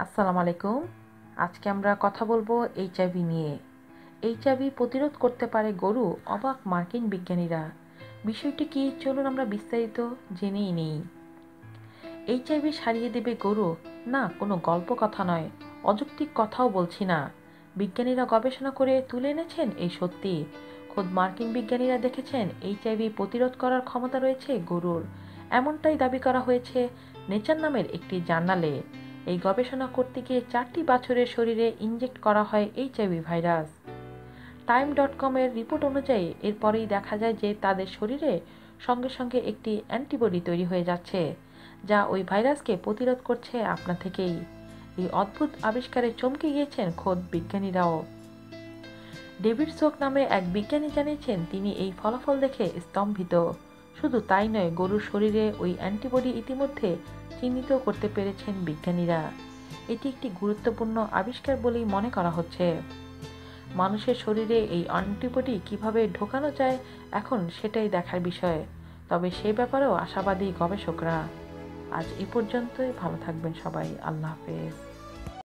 আসসালামু আলাইকুম আজকে আমরা কথা বলব এইচআইভি নিয়ে। এইচআইভি প্রতিরোধ করতে পারে গরু অবাক মার্কিন বিজ্ঞানীরা। বিষয়টি কি? চলুন আমরা বিস্তারিত জেনেই নিই। এইচআইভি সারিয়ে দেবে গরু? না, কোনো গল্প কথা নয়। অযৌক্তিক কথাও বলছি না। বিজ্ঞানীরা গবেষণা করে তুলে এনেছেন এই সত্যি। খোদ মার্কিন বিজ্ঞানীরা দেখেছেন এইচআইভি প্রতিরোধ করার ক্ষমতা রয়েছে গরুর। এমনটাই দাবি করা হয়েছে নেচার নামের একটি জার্নালে। এই গবেষণা করতে গিয়ে চারটি বাছরের শরীরে ইনজেক্ট করা হয় এইচআইভি ভাইরাস। টাইম ডট কমের রিপোর্ট অনুযায়ী এরপরেই দেখা যায় যে তাদের শরীরে সঙ্গে সঙ্গে একটি অ্যান্টিবডি তৈরি হয়ে যাচ্ছে, যা ওই ভাইরাসকে প্রতিরোধ করছে আপনা থেকেই। এই অদ্ভুত আবিষ্কারে চমকে গিয়েছেন খোদ বিজ্ঞানীরাও। ডেভিড সোক নামে এক বিজ্ঞানী জানিয়েছেন, তিনি এই ফলাফল দেখে স্তম্ভিত। শুধু তাই নয়, গরুর শরীরে ওই অ্যান্টিবডি ইতিমধ্যে চিহ্নিত করতে পেরেছেন বিজ্ঞানীরা। এটি একটি গুরুত্বপূর্ণ আবিষ্কার বলেই মনে করা হচ্ছে। মানুষের শরীরে এই অ্যান্টিবডি কীভাবে ঢোকানো যায়, এখন সেটাই দেখার বিষয়। তবে সে ব্যাপারেও আশাবাদী গবেষকরা। আজ এ পর্যন্তই, ভালো থাকবেন সবাই। আল্লাহ হাফেজ।